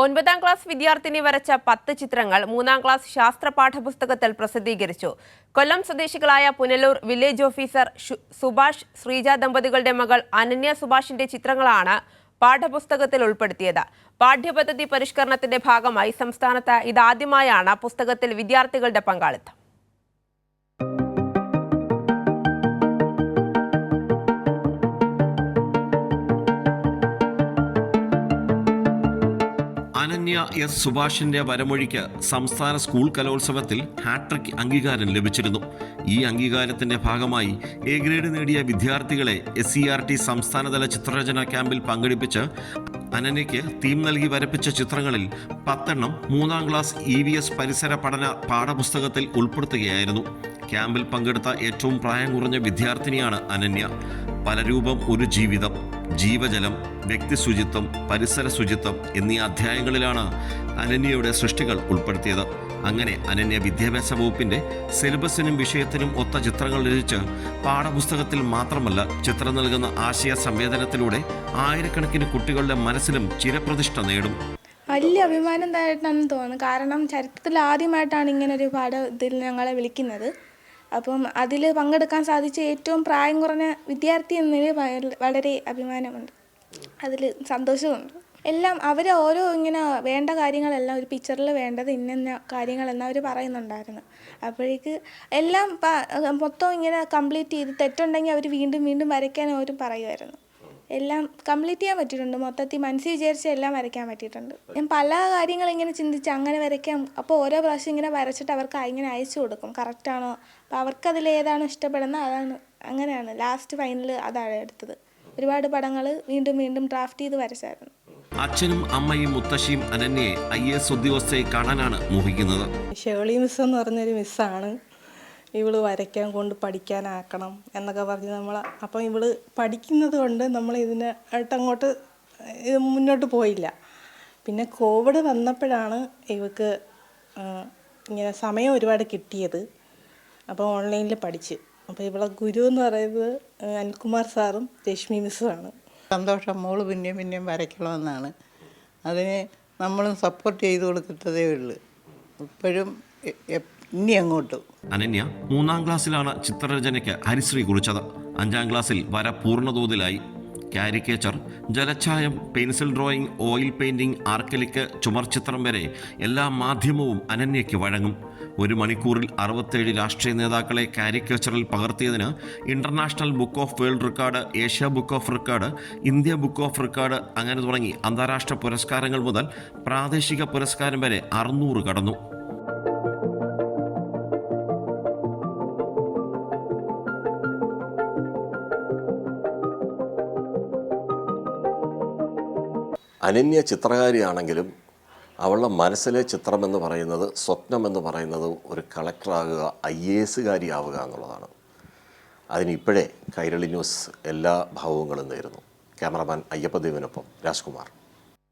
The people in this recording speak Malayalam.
ഒൻപതാം ക്ലാസ് വിദ്യാർത്ഥിനി വരച്ച പത്ത് ചിത്രങ്ങൾ മൂന്നാം ക്ലാസ് ശാസ്ത്ര പാഠപുസ്തകത്തിൽ പ്രസിദ്ധീകരിച്ചു. കൊല്ലം സ്വദേശികളായ പുനലൂർ വില്ലേജ് ഓഫീസർ സുഭാഷ് ശ്രീജ ദമ്പതികളുടെ മകൾ അനന്യ സുഭാഷിന്റെ ചിത്രങ്ങളാണ് പാഠപുസ്തകത്തിൽ ഉൾപ്പെടുത്തിയത്. പാഠ്യപദ്ധതി പരിഷ്കരണത്തിന്റെ ഭാഗമായി സംസ്ഥാനത്ത് ഇതാദ്യമായാണ് പുസ്തകത്തിൽ വിദ്യാർത്ഥികളുടെ പങ്കാളിത്തം. അനന്യ എസ് സുഭാഷിന്റെ വരമൊഴിക്ക് സംസ്ഥാന സ്കൂൾ കലോത്സവത്തിൽ ഹാട്രിക് അംഗീകാരം ലഭിച്ചിരുന്നു. ഈ അംഗീകാരത്തിന്റെ ഭാഗമായി എ ഗ്രേഡ് നേടിയ വിദ്യാർത്ഥികളെ എസ് സംസ്ഥാനതല ചിത്രരചന ക്യാമ്പിൽ പങ്കെടുപ്പിച്ച് അനന്യയ്ക്ക് തീം നൽകി വരപ്പിച്ച ചിത്രങ്ങളിൽ പത്തെണ്ണം മൂന്നാം ക്ലാസ് ഇ വി എസ് പരിസര പഠന പാഠപുസ്തകത്തിൽ ഉൾപ്പെടുത്തുകയായിരുന്നു. ക്യാമ്പിൽ പങ്കെടുത്ത ഏറ്റവും പ്രായം കുറഞ്ഞ വിദ്യാർത്ഥിനിയാണ് അനന്യ. പലരൂപം ഒരു ജീവിതം ജീവജലം വ്യക്തി ശുചിത്വം പരിസര ശുചിത്വം എന്നീ അധ്യായങ്ങളിലാണ് അനന്യയുടെ സൃഷ്ടികൾ ഉൾപ്പെടുത്തിയത്. അങ്ങനെ അനന്യ വിദ്യാഭ്യാസ വകുപ്പിന്റെ സിലബസിനും വിഷയത്തിനും ഒത്ത ചിത്രങ്ങൾ രചിച്ച് പാഠപുസ്തകത്തിൽ മാത്രമല്ല ചിത്രം നൽകുന്ന ആശയ സംവേദനത്തിലൂടെ ആയിരക്കണക്കിന് കുട്ടികളുടെ മനസ്സിലും ചിരപ്രതിഷ്ഠ നേടും. വലിയ അഭിമാനം തന്നെയാണെന്ന് തോന്നുന്നു. കാരണം ചരിത്രത്തിൽ ആദ്യമായിട്ടാണ് ഇങ്ങനെ പാഠ ഇതിൽ ഞങ്ങളെ വിളിക്കുന്നത്. അപ്പം അതിൽ പങ്കെടുക്കാൻ സാധിച്ച ഏറ്റവും പ്രായം കുറഞ്ഞ വിദ്യാർത്ഥി എന്നതിൽ വളരെ അഭിമാനമുണ്ട്. അതിൽ സന്തോഷമുണ്ട് എല്ലാം അവർ ഓരോ ഇങ്ങനെ വേണ്ട കാര്യങ്ങളെല്ലാം ഒരു പിക്ചറിൽ വേണ്ടത് ഇന്ന കാര്യങ്ങളെന്ന് അവർ പറയുന്നുണ്ടായിരുന്നു. അപ്പോഴേക്ക് എല്ലാം മൊത്തം ഇങ്ങനെ കംപ്ലീറ്റ് ചെയ്ത് തെറ്റുണ്ടെങ്കിൽ അവർ വീണ്ടും വീണ്ടും വരയ്ക്കാൻ അവർ പറയുമായിരുന്നു എല്ലാം കംപ്ലീറ്റ് ചെയ്യാൻ പറ്റിയിട്ടുണ്ട്. മൊത്തത്തിൽ മനസ്സിൽ വിചാരിച്ച് എല്ലാം വരയ്ക്കാൻ പറ്റിയിട്ടുണ്ട്. ഞാൻ പല കാര്യങ്ങൾ ഇങ്ങനെ ചിന്തിച്ച് അങ്ങനെ വരയ്ക്കാം. അപ്പോൾ ഓരോ പ്രാവശ്യം ഇങ്ങനെ വരച്ചിട്ട് അവർക്ക് ഇങ്ങനെ അയച്ചു കൊടുക്കും. കറക്റ്റാണോ അപ്പോൾ അവർക്ക് അതിൽ ഏതാണോ ഇഷ്ടപ്പെടുന്നത്? അതാണ് അങ്ങനെയാണ്. ലാസ്റ്റ് ഫൈനൽ അതാണ് എടുത്തത്. ഒരുപാട് പടങ്ങൾ വീണ്ടും വീണ്ടും ഡ്രാഫ്റ്റ് ചെയ്ത് വരച്ചായിരുന്നു. അച്ഛനും അമ്മയും മുത്തശ്ശിയും അനന്യയെ ഐ എസ് ഉദ്യോഗസ്ഥയെ കാണാനാണ് മോഹിക്കുന്നത്. ഷേളി മിസ് എന്ന് പറഞ്ഞൊരു മിസ്സാണ് ഇവൾ വരയ്ക്കാൻ കൊണ്ട് പഠിക്കാനാക്കണം എന്നൊക്കെ പറഞ്ഞ് നമ്മൾ അപ്പം ഇവൾ പഠിക്കുന്നത് കൊണ്ട് നമ്മൾ ഇതിനെ ആയിട്ട് അങ്ങോട്ട് ഇത് മുന്നോട്ട് പോയില്ല. പിന്നെ കോവിഡ് വന്നപ്പോഴാണ് ഇവക്ക് ഇങ്ങനെ സമയം ഒരുപാട് കിട്ടിയത്. അപ്പോൾ ഓൺലൈനിൽ പഠിച്ച്. അപ്പോൾ ഇവളെ ഗുരു എന്ന് പറയുന്നത് അനിൽകുമാർ സാറും രശ്മി മിസ്സുമാണ് സന്തോഷം. മോൾ പിന്നെയും പിന്നെയും വരയ്ക്കണമെന്നാണ്. അതിന് നമ്മളും സപ്പോർട്ട് ചെയ്ത് കൊടുക്കത്തതേ ഉള്ളൂ. ഇപ്പോഴും ഇനി അങ്ങോട്ട്. അനന്യ മൂന്നാം ക്ലാസ്സിലാണ് ചിത്രരചനയ്ക്ക് ഹരിശ്രീ കുറിച്ചത്. അഞ്ചാം ക്ലാസ്സിൽ വര പൂർണതോതിലായി. Caricature ജലഛായം pencil drawing oil painting acrylic ചുമർചിത്രം വരെ എല്ലാ മാധ്യമവും അനന്യയ്ക്ക് വഴങ്ങും. ഒരു മണിക്കൂറിൽ അറുപത്തേഴ് രാഷ്ട്രീയ നേതാക്കളെ കാരിക്കേച്ചറിൽ പകർത്തിയതിന് international book of world record Asia book of record India book of record അങ്ങനെ തുടങ്ങി അന്താരാഷ്ട്ര പുരസ്കാരങ്ങൾ മുതൽ പ്രാദേശിക പുരസ്കാരം വരെ അറുന്നൂറ് കടന്നു. അനന്യ ചിത്രകാരിയാണെങ്കിലും അവളുടെ മനസ്സിലെ ചിത്രമെന്ന് പറയുന്നത് സ്വപ്നമെന്ന് പറയുന്നത് ഒരു കളക്ടറാകുക ഐ എ എസുകാരിയാവുക എന്നുള്ളതാണ്. അതിനിപ്പോഴേ കൈരളി ന്യൂസ് എല്ലാ ഭാവങ്ങളും നേരുന്നു. ക്യാമറമാൻ അയ്യപ്പദേവിനൊപ്പം രാജ്കുമാർ.